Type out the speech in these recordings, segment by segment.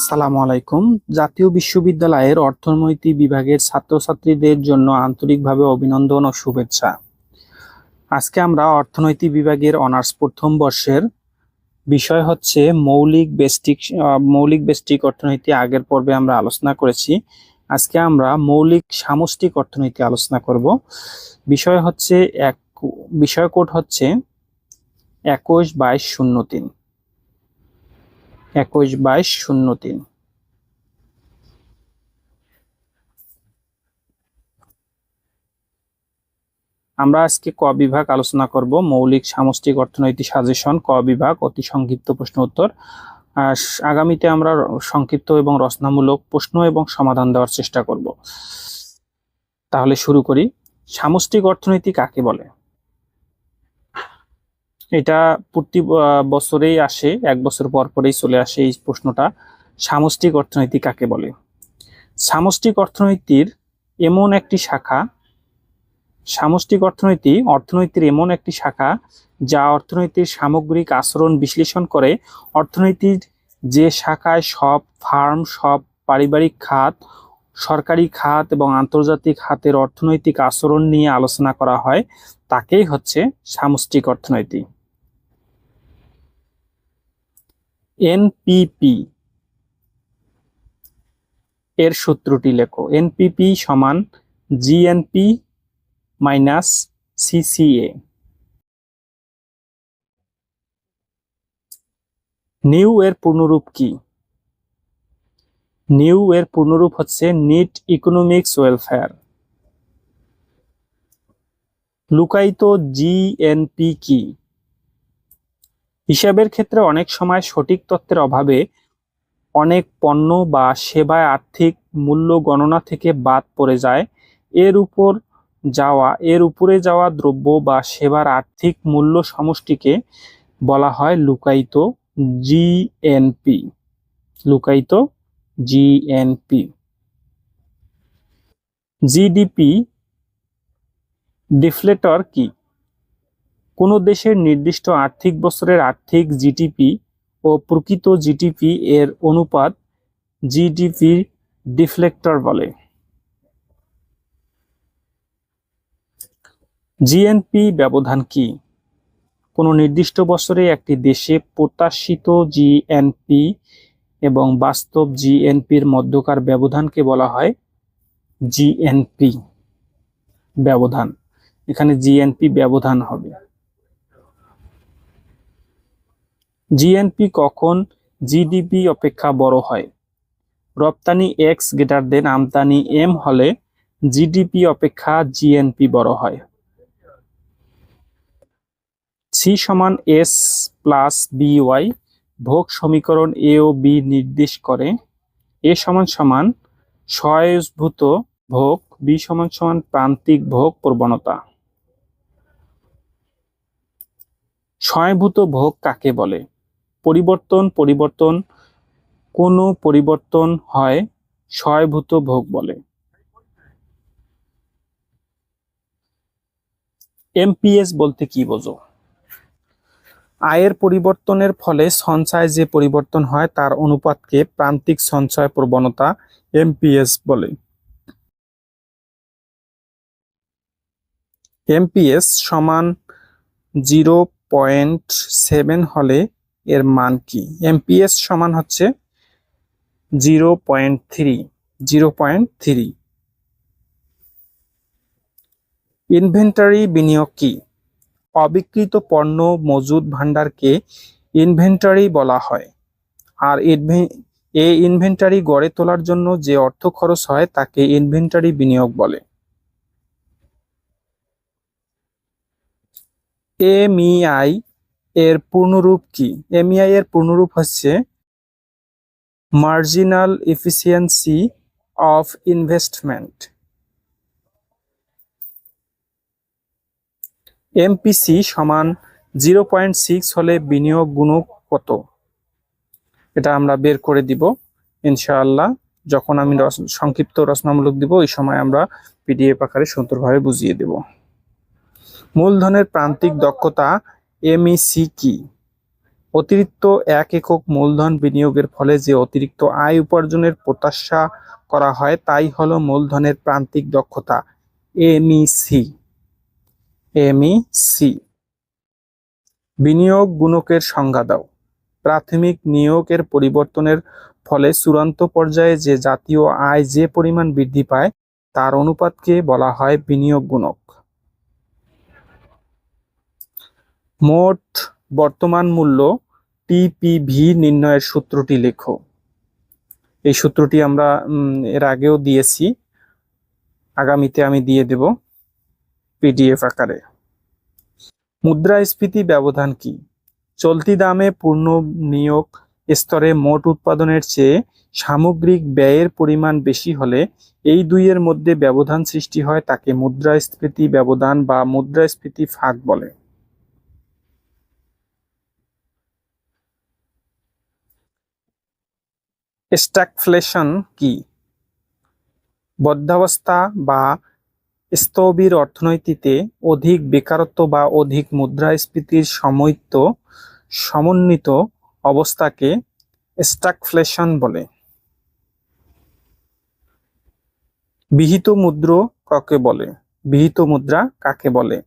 আসসালামু আলাইকুম। জাতীয় বিশ্ববিদ্যালয়ের অর্থনৈতিক বিভাগের ছাত্রছাত্রীদের জন্য আন্তরিকভাবে অভিনন্দন ও শুভেচ্ছা। আজকে আমরা অর্থনৈতিক বিভাগের অনার্স প্রথম বর্ষের বিষয় হচ্ছে মৌলিক বেস্টিক মৌলিক বেস্টিক অর্থনীতি আগের পর্বে আমরা আলোচনা করেছি। আজকে আমরা মৌলিক সামষ্টিক অর্থনীতি আলোচনা করব। বিষয় হচ্ছে এক, বিষয় কোড হচ্ছে একুশ বাইশ শূন্য তিন। একুশ বাইশ শূন্য তিন। আমরা আজকে ক বিভাগ আলোচনা করব, মৌলিক সামষ্টিক অর্থনৈতিক সাজেশন, ক বিভাগ, অতি সংক্ষিপ্ত প্রশ্ন উত্তর। আগামীতে আমরা সংক্ষিপ্ত এবং রচনামূলক প্রশ্ন এবং সমাধান দেওয়ার চেষ্টা করব। তাহলে শুরু করি। সামষ্টিক অর্থনীতি কাকে বলে? এটা প্রতি বছরেই আসে, এক বছর পর পরেই চলে আসে এই প্রশ্নটা। সামষ্টিক অর্থনীতি কাকে বলে? সামষ্টিক অর্থনীতির এমন একটি শাখা, সামষ্টিক অর্থনীতি, অর্থনীতির এমন একটি শাখা যা অর্থনীতির সামগ্রিক আচরণ বিশ্লেষণ করে। অর্থনীতির যে শাখায় সব ফার্ম, সব পারিবারিক খাত, সরকারি খাত এবং আন্তর্জাতিক খাতের অর্থনৈতিক আচরণ নিয়ে আলোচনা করা হয়, তাকেই হচ্ছে সামষ্টিক অর্থনীতি। এনপিপি এর সূত্রটি লেখো। এনপিপি সমান জিএনপি মাইনাস সিসিএ নিউ এর পূর্ণরূপ কি? নিউ এর পূর্ণরূপ হচ্ছে নিট ইকোনমিক্স ওয়েলফেয়ার লুকায়িত জিএনপি কি? হিসাবের ক্ষেত্রে অনেক সময় সঠিক তথ্যের অভাবে অনেক পণ্য বা সেবায় আর্থিক মূল্য গণনা থেকে বাদ পড়ে যায়। এর উপর যাওয়া, এর উপরে যাওয়া দ্রব্য বা সেবার আর্থিক মূল্য সমষ্টিকে বলা হয় লুকায়িত জিএনপি লুকায়িত জিএনপি জিডিপি ডিফলেটর কি? কোনো দেশের নির্দিষ্ট আর্থিক বছরের আর্থিক জিডিপি ও প্রকৃত জিডিপি এর অনুপাত জিডিপি ডিফলেক্টর বলে। জিএনপি ব্যবধান কি? কোনো নির্দিষ্ট বছরে একটি দেশে প্রত্যাশিত জিএনপি এবং বাস্তব জিএনপির মধ্যকার ব্যবধানকে বলা হয় জিএনপি ব্যবধান। এখানে জিএনপি ব্যবধান হবে। জিএনপি কখন জিডিপি অপেক্ষা বড় হয়? রপ্তানি এক্স গ্রেটার দেন আমদানি এম হলে জিডিপি অপেক্ষা জিএনপি বড় হয়। সি সমান এস প্লাস বি ওয়াই ভোগ সমীকরণ এ ও বি নির্দেশ করে। এ সমান সমান স্বয়ভূত ভোগ বি সমান সমান প্রান্তিক ভোগ প্রবণতা। স্বয়ভূত ভোগ কাকে বলে? পরিবর্তন পরিবর্তন, কোনো পরিবর্তন হয় স্বয়ভূত ভোগ বলে। এমপিএস বলতে কি বোঝো? আয়ের পরিবর্তনের ফলে সঞ্চয় যে পরিবর্তন হয় তার অনুপাতকে প্রান্তিক সঞ্চয় প্রবণতা এমপিএস বলে। এমপিএস সমান জিরো পয়েন্ট সেভেন হলে এর মান কি? এমপিএস সমান হচ্ছে zero point three zero point three inventory বিনিয়োগ কি? অবিকৃত পণ্য, মজুদ ভাণ্ডারকে ইনভেন্টারি বলা হয়। আর এই ইনভেন্টারি গড়ে তোলার জন্য যে অর্থ খরচ হয়, তাকে ইনভেন্টারি বিনিয়োগ বলে। এমইআই এর পূর্ণরূপ কি? এমইআই এর পূর্ণরূপ হচ্ছে marginal efficiency of investment MPC সমান জিরো পয়েন্ট সিক্স হলে বিনিয়োগ গুণক কত? এটা আমরা বের করে দিব, ইনশাআল্লাহ। যখন আমি সংক্ষিপ্ত রচনামূলক দিব, ওই সময় আমরা পিডিএফ আকারে সুন্দরভাবে বুঝিয়ে দেব। মূলধনের প্রান্তিক দক্ষতা এমইসি কি? অতিরিক্ত এক একক মূলধন বিনিয়োগের ফলে যে অতিরিক্ত আয় উপার্জনের প্রত্যাশা করা হয়, তাই হলো মূলধনের প্রান্তিক দক্ষতা। এমইসি এমইসি বিনিয়োগ গুণকের সংজ্ঞা দাও। প্রাথমিক নিয়োগের পরিবর্তনের ফলে চূড়ান্ত পর্যায়ে যে জাতীয় আয় যে পরিমাণ বৃদ্ধি পায়, তার অনুপাতকে বলা হয় বিনিয়োগ গুণক। মোট বর্তমান মূল্য টিপিভি নির্ণয়ের সূত্রটি লেখো। এই সূত্রটি আমরা এর আগেও দিয়েছি। আগামীতে আমি দিয়ে দেব পিডিএফ আকারে। মুদ্রাস্ফীতি ব্যবধান কি? চলতি দামে পূর্ণ নিয়োগ স্তরে মোট উৎপাদনের চেয়ে সামগ্রিক ব্যয়ের পরিমাণ বেশি হলে এই দুইয়ের মধ্যে ব্যবধান সৃষ্টি হয় তাকে মুদ্রাস্ফীতি ব্যবধান বা মুদ্রাস্ফীতি ফাঁক বলে। স্ট্যাকফ্লেশন কি? বদ্ধাবস্থা বা স্থবির অর্থনীতিতে অধিক বেকারত্ব বা অধিক মুদ্রাস্ফীতির সমৈত্য সমন্বিত অবস্থাকে স্ট্যাকফ্লেশন বলে। বিহিত মুদ্র কাকে বলে? বিহিত মুদ্রা কাকে বলে?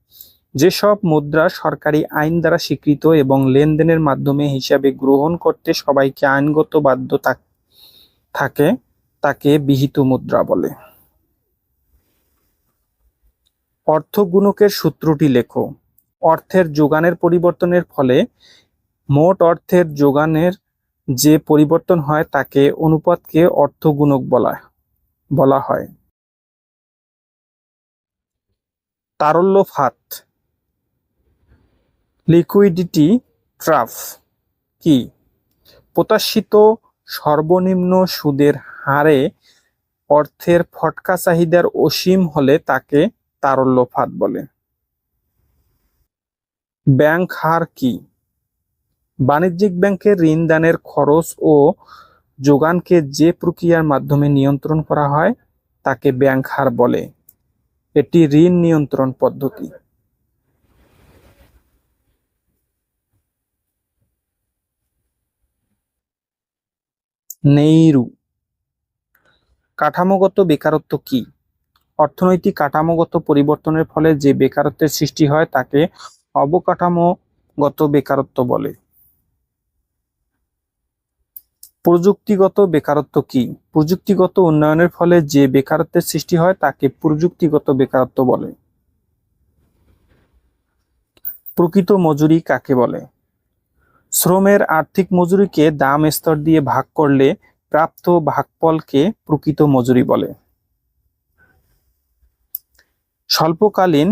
যেসব মুদ্রা সরকারি আইন দ্বারা স্বীকৃত এবং লেনদেনের মাধ্যমে হিসাবে গ্রহণ করতে সবাইকে আইনগত বাধ্য থাক- থাকে, তাকে বিহিত মুদ্রা বলে। অর্থ গুণকের সূত্রটি লেখো। অর্থের যোগানের পরিবর্তনের ফলে মোট অর্থের যোগানের যে পরিবর্তন হয়, তাকে অনুপাতকে অর্থ গুণক বলা বলা হয়। তারল্য ফাত লিকুইডিটি ট্রাফ কি? প্রত্যাশিত সর্বনিম্ন সুদের হারে অর্থের ফটকা চাহিদার অসীম হলে তাকে তারল্য ফাত বলে। ব্যাংক হার কি? বাণিজ্যিক ব্যাংকের ঋণ দানের খরচ ও যোগানকে যে প্রক্রিয়ার মাধ্যমে নিয়ন্ত্রণ করা হয়, তাকে ব্যাংক হার বলে। এটি ঋণ নিয়ন্ত্রণ পদ্ধতি। নেইরু। কাঠামোগত বেকারত্ব কি? অর্থনৈতিক কাঠামোগত পরিবর্তনের ফলে যে বেকারত্বের সৃষ্টি হয় তাকে অবকাঠামোগত বেকারত্ব বলে। প্রযুক্তিগত বেকারত্ব কি? প্রযুক্তিগত উন্নয়নের ফলে যে বেকারত্বের সৃষ্টি হয় তাকে প্রযুক্তিগত বেকারত্ব বলে। প্রকৃত মজুরি কাকে বলে? শ্রমের আর্থিক মজুরিকে দাম স্তর দিয়ে ভাগ করলে প্রাপ্ত ভাগফলকে প্রকৃত মজুরি বলে। স্বল্পকালীন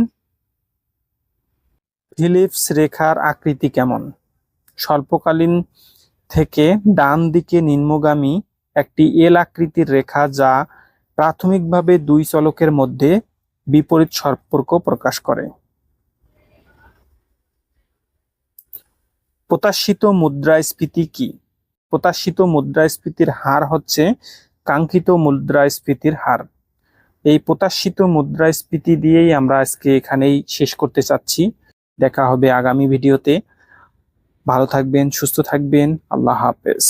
ফিলিপস রেখার আকৃতি কেমন? স্বল্পকালীন থেকে ডান দিকে নিম্নগামী একটি এল আকৃতির রেখা যা প্রাথমিকভাবে দুই চলকের মধ্যে বিপরীত সম্পর্ক প্রকাশ করে। প্রত্যাশিত মুদ্রাস্ফীতি কি? প্রত্যাশিত মুদ্রাস্ফীতির হার হচ্ছে কাঙ্ক্ষিত মুদ্রাস্ফীতির হার। এই প্রত্যাশিত মুদ্রাস্ফীতি দিয়েই আমরা আজকে এখানেই শেষ করতে চাচ্ছি। দেখা হবে আগামী ভিডিওতে। ভালো থাকবেন, সুস্থ থাকবেন। আল্লাহ হাফেজ।